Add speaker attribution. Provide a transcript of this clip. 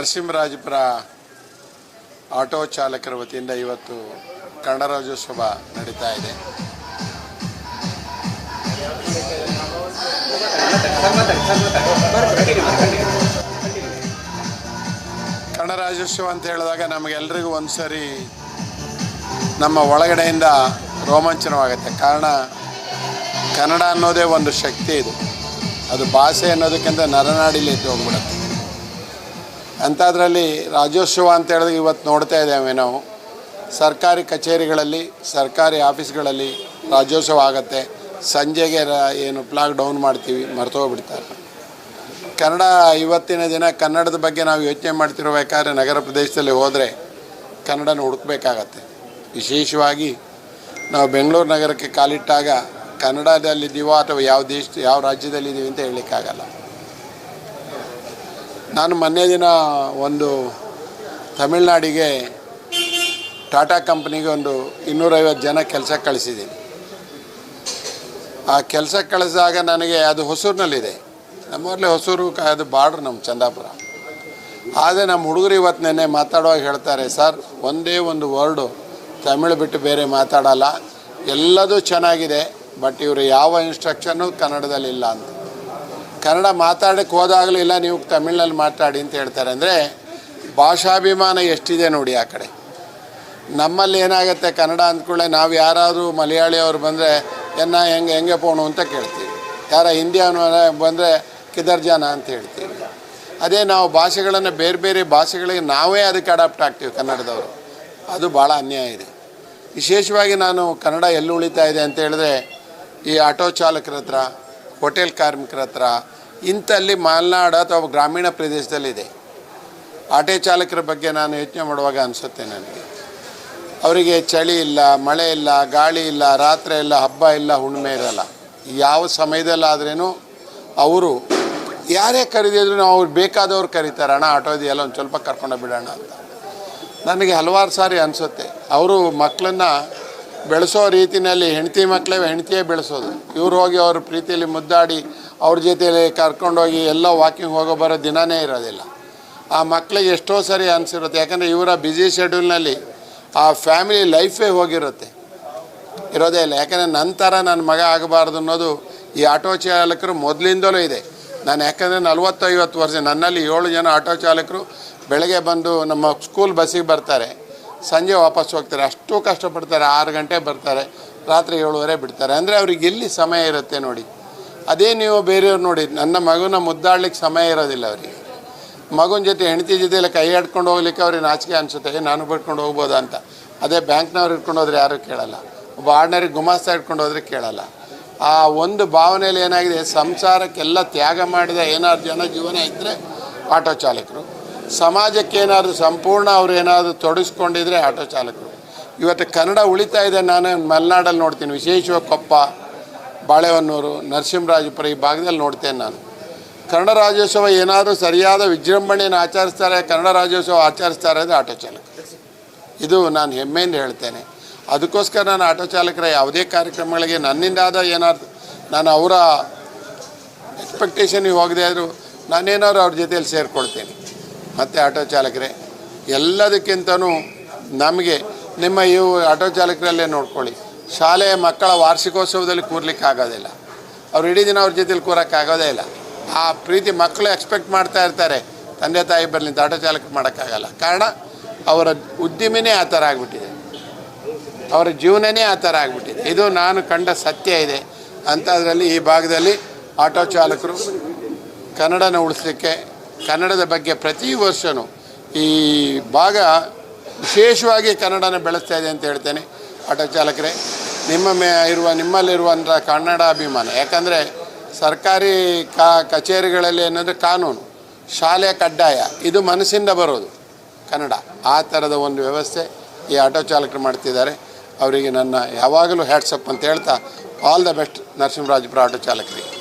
Speaker 1: Narasimharajapura auto ಚಾಲಕರ ವತಿಯಿಂದ ಇವತ್ತು ಕನ್ನಡ ರಾಜ್ಯೋತ್ಸವ ನಡೀತಾ ಇದೆ. ಕನ್ನಡ ರಾಜ್ಯೋತ್ಸವ ಅಂತ ಹೇಳಿದಾಗ ನಮಗೆಲ್ರಿಗೂ ಒಂದು ಸರಿ ನಮ್ಮ ಒಳಗಡೆಯಿಂದ ರೋಮಾಂಚನವಾಗುತ್ತೆ. ಕಾರಣ ಕನ್ನಡ ಅನ್ನೋದೇ ಒಂದು ಶಕ್ತಿ ಇದು. ಅದು ಭಾಷೆ ಅನ್ನೋದಕ್ಕಿಂತ ನರನಾಡಿಲಿ ಎದ್ದು ಹೋಗ್ಬಿಡುತ್ತೆ. ಅಂಥದ್ರಲ್ಲಿ ರಾಜ್ಯೋತ್ಸವ ಅಂತ ಹೇಳಿದ್ರೆ ಇವತ್ತು ನೋಡ್ತಾ ಇದ್ದೇವೆ ನಾವು. ಸರ್ಕಾರಿ ಕಚೇರಿಗಳಲ್ಲಿ, ಸರ್ಕಾರಿ ಆಫೀಸ್ಗಳಲ್ಲಿ ರಾಜ್ಯೋತ್ಸವ ಆಗುತ್ತೆ. ಸಂಜೆಗೆ ಏನು ಪ್ಲಾಗ್ ಡೌನ್ ಮಾಡ್ತೀವಿ ಮರ್ತೋಗ್ಬಿಡ್ತಾರೆ ಕನ್ನಡ ಇವತ್ತಿನ ದಿನ ಕನ್ನಡದ ಬಗ್ಗೆ ನಾವು ಯೋಚನೆ ಮಾಡ್ತಿರ್ಬೇಕಾದ್ರೆ ನಗರ ಪ್ರದೇಶದಲ್ಲಿ ಹೋದರೆ ಕನ್ನಡನ ಹುಡುಕ್ಬೇಕಾಗತ್ತೆ. ವಿಶೇಷವಾಗಿ ನಾವು ಬೆಂಗಳೂರು ನಗರಕ್ಕೆ ಕಾಲಿಟ್ಟಾಗ ಕನ್ನಡದಲ್ಲಿದ್ದೀವೋ ಅಥವಾ ಯಾವ ದೇಶ, ಯಾವ ರಾಜ್ಯದಲ್ಲಿದ್ದೀವಿ ಅಂತ ಹೇಳಲಿಕ್ಕಾಗಲ್ಲ. ನಾನು ಮೊನ್ನೆ ದಿನ ಒಂದು ತಮಿಳ್ನಾಡಿಗೆ ಟಾಟಾ ಕಂಪ್ನಿಗೆ ಒಂದು ಇನ್ನೂರೈವತ್ತು ಜನ ಕೆಲಸ ಕಳಿಸಿದ್ದೀನಿ. ಆ ಕೆಲಸ ಕಳಿಸಿದಾಗ ನನಗೆ ಅದು ಹೊಸೂರಿನಲ್ಲಿದೆ. ನಮ್ಮೂರಲ್ಲೇ ಹೊಸೂರು ಅದು ಬಾರ್ಡ್ರ್ ನಮ್ಮ ಚಂದಾಪುರ. ಆದರೆ ನಮ್ಮ ಹುಡುಗರು ಇವತ್ತು ನೆನ್ನೆ ಮಾತಾಡುವಾಗ ಹೇಳ್ತಾರೆ, ಸರ್, ಒಂದೇ ಒಂದು ವರ್ಡು ತಮಿಳು ಬಿಟ್ಟು ಬೇರೆ ಮಾತಾಡಲ್ಲ. ಎಲ್ಲದೂ ಚೆನ್ನಾಗಿದೆ, ಬಟ್ ಇವರು ಯಾವ ಇನ್ಸ್ಟ್ರಕ್ಷನ್ನು ಕನ್ನಡದಲ್ಲಿ ಇಲ್ಲ ಅಂತ. ಕನ್ನಡ ಮಾತಾಡಕ್ಕೆ ಹೋದಾಗಲೂ ಇಲ್ಲ, ನೀವು ತಮಿಳ್ನಲ್ಲಿ ಮಾತಾಡಿ ಅಂತ ಹೇಳ್ತಾರೆ ಅಂದರೆ ಭಾಷಾಭಿಮಾನ ಎಷ್ಟಿದೆ ನೋಡಿ ಆ ಕಡೆ. ನಮ್ಮಲ್ಲಿ ಏನಾಗುತ್ತೆ ಕನ್ನಡ ಅಂದ್ಕೊಳ್ಳೆ ನಾವು ಯಾರಾದರೂ ಮಲಯಾಳಿ ಮಲಯಾಳಿಯವರು ಬಂದರೆ ಎನ್ನ ಹೆಂಗೆ ಹೆಂಗೆ ಪೋಣು ಅಂತ ಕೇಳ್ತೀವಿ. ಯಾರ ಹಿಂದಿಯವನು ಬಂದರೆ ಕಿದರ್ ಜಾನ ಅಂತ ಹೇಳ್ತೀವಿ. ಅದೇ ನಾವು ಭಾಷೆಗಳನ್ನು ಬೇರೆ ಬೇರೆ ಭಾಷೆಗಳಿಗೆ ನಾವೇ ಅದಕ್ಕೆ ಅಡಾಪ್ಟ್ ಆಗ್ತೀವಿ ಕನ್ನಡದವರು. ಅದು ಭಾಳ ಅನ್ಯಾಯ ಇದೆ. ವಿಶೇಷವಾಗಿ ನಾನು ಕನ್ನಡ ಎಲ್ಲಿ ಉಳಿತಾ ಇದೆ ಅಂತ ಹೇಳಿದ್ರೆ ಈ ಆಟೋ ಚಾಲಕರ ಹತ್ರ ಹೋಟೆಲ್ ಕಾರ್ಮಿಕರ ಹತ್ರ ಇಂಥಲ್ಲಿ ಮಲೆನಾಡು ಅಥವಾ ಗ್ರಾಮೀಣ ಪ್ರದೇಶದಲ್ಲಿದೆ. ಆಟೋ ಚಾಲಕರ ಬಗ್ಗೆ ನಾನು ಯೋಚನೆ ಮಾಡುವಾಗ ಅನಿಸುತ್ತೆ ನನಗೆ. ಅವರಿಗೆ ಚಳಿ ಇಲ್ಲ, ಮಳೆ ಇಲ್ಲ, ಗಾಳಿ ಇಲ್ಲ, ರಾತ್ರಿ ಇಲ್ಲ, ಹಬ್ಬ ಇಲ್ಲ, ಹುಣ್ಣಿಮೆ ಇರಲ್ಲ. ಯಾವ ಸಮಯದಲ್ಲಾದ್ರೂ ಅವರು ಯಾರೇ ಕರೀದಿದ್ರು ನಾವು ಅವ್ರು ಬೇಕಾದವ್ರು ಕರೀತಾರೆ, ಅಣ್ಣ, ಆಟೋ ಇದೆಯಲ್ಲ, ಒಂದು ಸ್ವಲ್ಪ ಕರ್ಕೊಂಡು ಬಿಡೋಣ ಅಂತ. ನನಗೆ ಹಲವಾರು ಸಾರಿ ಅನಿಸುತ್ತೆ. ಅವರು ಮಕ್ಕಳನ್ನ ಬೆಳೆಸೋ ರೀತಿಯಲ್ಲಿ ಹೆಂಡತಿ ಮಕ್ಕಳೇ ಹೆಂಡತಿಯೇ ಬೆಳೆಸೋದು. ಇವ್ರು ಹೋಗಿ ಅವ್ರ ಪ್ರೀತಿಯಲ್ಲಿ ಮುದ್ದಾಡಿ ಅವ್ರ ಜೊತೆಯಲ್ಲಿ ಕರ್ಕೊಂಡೋಗಿ ಎಲ್ಲ ವಾಕಿಂಗ್ ಹೋಗೋ ಬರೋ ದಿನವೇ ಇರೋದಿಲ್ಲ. ಆ ಮಕ್ಕಳಿಗೆ ಎಷ್ಟೋ ಸರಿ ಅನಿಸಿರುತ್ತೆ. ಯಾಕಂದರೆ ಇವರ ಬ್ಯುಸಿ ಶೆಡ್ಯೂಲ್ನಲ್ಲಿ ಆ ಫ್ಯಾಮಿಲಿ ಲೈಫೇ ಹೋಗಿರುತ್ತೆ. ಇರೋದೇ ಇಲ್ಲ. ಯಾಕಂದರೆ ನಂತರ ನನ್ನ ಮಗ ಆಗಬಾರ್ದು ಅನ್ನೋದು ಈ ಆಟೋ ಚಾಲಕರು ಮೊದಲಿಂದಲೂ ಇದೆ. ನಾನು ಯಾಕಂದರೆ ನಲ್ವತ್ತೈವತ್ತು ವರ್ಷ ನನ್ನಲ್ಲಿ ಏಳು ಜನ ಆಟೋ ಚಾಲಕರು ಬೆಳಗ್ಗೆ ಬಂದು ನಮ್ಮ ಸ್ಕೂಲ್ ಬಸ್ಸಿಗೆ ಬರ್ತಾರೆ. ಸಂಜೆ ವಾಪಸ್ ಹೋಗ್ತಾರೆ. ಅಷ್ಟು ಕಷ್ಟಪಡ್ತಾರೆ. ಆರು ಗಂಟೆ ಬರ್ತಾರೆ. ರಾತ್ರಿ ಏಳುವರೆ ಬಿಡ್ತಾರೆ. ಅಂದರೆ ಅವ್ರಿಗೆ ಎಲ್ಲಿ ಸಮಯ ಇರುತ್ತೆ ನೋಡಿ. ಅದೇ ನೀವು ಬೇರೆಯವ್ರು ನೋಡಿ, ನನ್ನ ಮಗುನ ಮುದ್ದಾಡ್ಲಿಕ್ಕೆ ಸಮಯ ಇರೋದಿಲ್ಲ ಅವರಿಗೆ. ಮಗುನ ಜೊತೆ, ಹೆಂಡತಿ ಜೊತೆಲ್ಲ ಕೈ ಆಡ್ಕೊಂಡು ಹೋಗ್ಲಿಕ್ಕೆ ಅವ್ರಿಗೆ ನಾಚಿಕೆ ಅನಿಸುತ್ತೆ. ನಾನು ಬಿಟ್ಕೊಂಡು ಹೋಗ್ಬೋದಾ ಅಂತ. ಅದೇ ಬ್ಯಾಂಕ್ನವ್ರು ಇಟ್ಕೊಂಡು ಹೋದ್ರೆ ಯಾರೂ ಕೇಳಲ್ಲ. ಒಬ್ಬ ಆರ್ಡಿನರಿ ಗುಮಾಸ್ತ ಇಟ್ಕೊಂಡು ಹೋದ್ರೆ ಕೇಳಲ್ಲ. ಆ ಒಂದು ಭಾವನೆಯಲ್ಲಿ ಏನಾಗಿದೆ? ಸಂಸಾರಕ್ಕೆಲ್ಲ ತ್ಯಾಗ ಮಾಡಿದ ಏನಾದ್ರು ಜನ ಜೀವನ ಇದ್ದರೆ ಆಟೋ ಚಾಲಕರು. ಸಮಾಜಕ್ಕೆ ಏನಾದರೂ ಸಂಪೂರ್ಣ ಅವ್ರು ಏನಾದರೂ ತೊಡಗಿಸ್ಕೊಂಡಿದ್ರೆ ಆಟೋ ಚಾಲಕರು. ಇವತ್ತು ಕನ್ನಡ ಉಳಿತಾ ಇದೆ, ನಾನು ಮಲೆನಾಡಲ್ಲಿ ನೋಡ್ತೀನಿ. ವಿಶೇಷವಾಗಿ ಕೊಪ್ಪ, ಬಾಳೆಹೊನ್ನೂರು ನರಸಿಂಹರಾಜಪುರ ಈ ಭಾಗದಲ್ಲಿ ನೋಡ್ತೇನೆ ನಾನು. ಕನ್ನಡ ರಾಜ್ಯೋತ್ಸವ ಏನಾದರೂ ಸರಿಯಾದ ವಿಜೃಂಭಣೆಯನ್ನು ಆಚರಿಸ್ತಾರೆ, ಕನ್ನಡ ರಾಜ್ಯೋತ್ಸವ ಆಚರಿಸ್ತಾರೆ ಅಂದರೆ ಆಟೋ ಚಾಲಕ ಇದು ನಾನು ಹೆಮ್ಮೆಯಿಂದ ಹೇಳ್ತೇನೆ. ಅದಕ್ಕೋಸ್ಕರ ನಾನು ಆಟೋ ಚಾಲಕರ ಯಾವುದೇ ಕಾರ್ಯಕ್ರಮಗಳಿಗೆ ನನ್ನಿಂದಾದ ಏನಾದ್ರು, ನಾನು ಅವರ ಎಕ್ಸ್ಪೆಕ್ಟೇಷನಿಗೆ ಹೋಗದೆ ಆದರೂ ನಾನೇನಾದ್ರು ಅವ್ರ ಜೊತೆಯಲ್ಲಿ ಸೇರಿಕೊಳ್ತೇನೆ. ಮತ್ತು ಆಟೋ ಚಾಲಕರೇ, ಎಲ್ಲದಕ್ಕಿಂತನೂ ನಮಗೆ ನಿಮ್ಮ ಇವು ಆಟೋ ಚಾಲಕರಲ್ಲೇ ನೋಡ್ಕೊಳ್ಳಿ. ಶಾಲೆಯ ಮಕ್ಕಳ ವಾರ್ಷಿಕೋತ್ಸವದಲ್ಲಿ ಕೂರ್ಲಿಕ್ಕೆ ಆಗೋದಿಲ್ಲ. ಅವ್ರು ಇಡೀ ದಿನ ಅವ್ರ ಜೊತೆಲಿ ಕೂರೋಕ್ಕಾಗೋದೇ ಇಲ್ಲ. ಆ ಪ್ರೀತಿ ಮಕ್ಕಳು ಎಕ್ಸ್ಪೆಕ್ಟ್ ಮಾಡ್ತಾ ಇರ್ತಾರೆ, ತಂದೆ ತಾಯಿ ಬರಲಿ ಅಂತ ಆಟೋ ಚಾಲಕ ಮಾಡೋಕ್ಕಾಗಲ್ಲ. ಕಾರಣ, ಅವರ ಉದ್ದಿಮೆನೇ ಆ ಥರ ಆಗಿಬಿಟ್ಟಿದೆ. ಅವರ ಜೀವನನೇ ಆ ಥರ ಆಗಿಬಿಟ್ಟಿದೆ. ಇದು ನಾನು ಕಂಡ ಸತ್ಯ ಇದೆ. ಅಂಥದ್ರಲ್ಲಿ ಈ ಭಾಗದಲ್ಲಿ ಆಟೋ ಚಾಲಕರು ಕನ್ನಡನ ಉಳಿಸ್ಲಿಕ್ಕೆ ಕನ್ನಡದ ಬಗ್ಗೆ ಪ್ರತಿ ವರ್ಷವೂ ಈ ಭಾಗ ವಿಶೇಷವಾಗಿ ಕನ್ನಡನ ಬೆಳೆಸ್ತಾ ಇದೆ ಅಂತ ಹೇಳ್ತೇನೆ. ಆಟೋ ಚಾಲಕರೇ, ನಿಮ್ಮ ಮೇ ಇರುವ, ನಿಮ್ಮಲ್ಲಿರುವಂಥ ಕನ್ನಡ ಅಭಿಮಾನ, ಯಾಕಂದರೆ ಸರ್ಕಾರಿ ಕಾ ಕಚೇರಿಗಳಲ್ಲಿ ಏನಂದರೆ ಕಾನೂನು ಶಾಲೆ ಕಡ್ಡಾಯ, ಇದು ಮನಸ್ಸಿಂದ ಬರೋದು ಕನ್ನಡ. ಆ ಥರದ ಒಂದು ವ್ಯವಸ್ಥೆ ಈ ಆಟೋ ಚಾಲಕರು ಮಾಡ್ತಿದ್ದಾರೆ. ಅವರಿಗೆ ನನ್ನ ಯಾವಾಗಲೂ ಹ್ಯಾಟ್ಸಪ್ ಅಂತ ಹೇಳ್ತಾ all the best Narasimharajapura auto ಚಾಲಕರಿಗೆ.